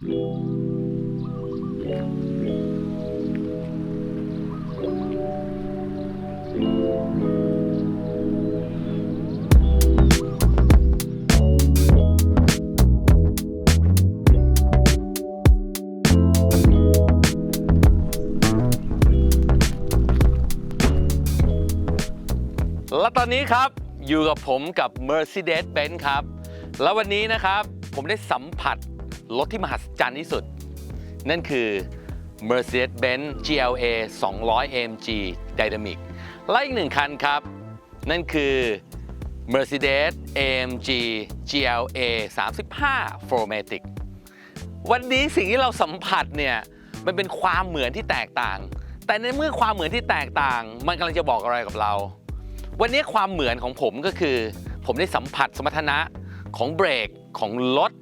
และตอนนี้ครับอยู่กับผมกับ Mercedes-Benz ครับ แล้ววันนี้นะครับผมได้สัมผัส รถที่มหัศจรรย์ที่สุด นั่นคือ Mercedes-Benz GLA 200 AMG Dynamic และอีกหนึ่งคันครับ นั่นคือ Mercedes AMG GLA 35 4matic วันนี้สิ่งที่เราสัมผัสเนี่ย มันเป็นความเหมือนที่แตกต่าง แต่ในเมื่อความเหมือนที่แตกต่าง มันกำลังจะบอกอะไรกับเรา วันนี้ความเหมือนของผมก็คือ ผมได้สัมผัสสมรรถนะของเบรกของรถ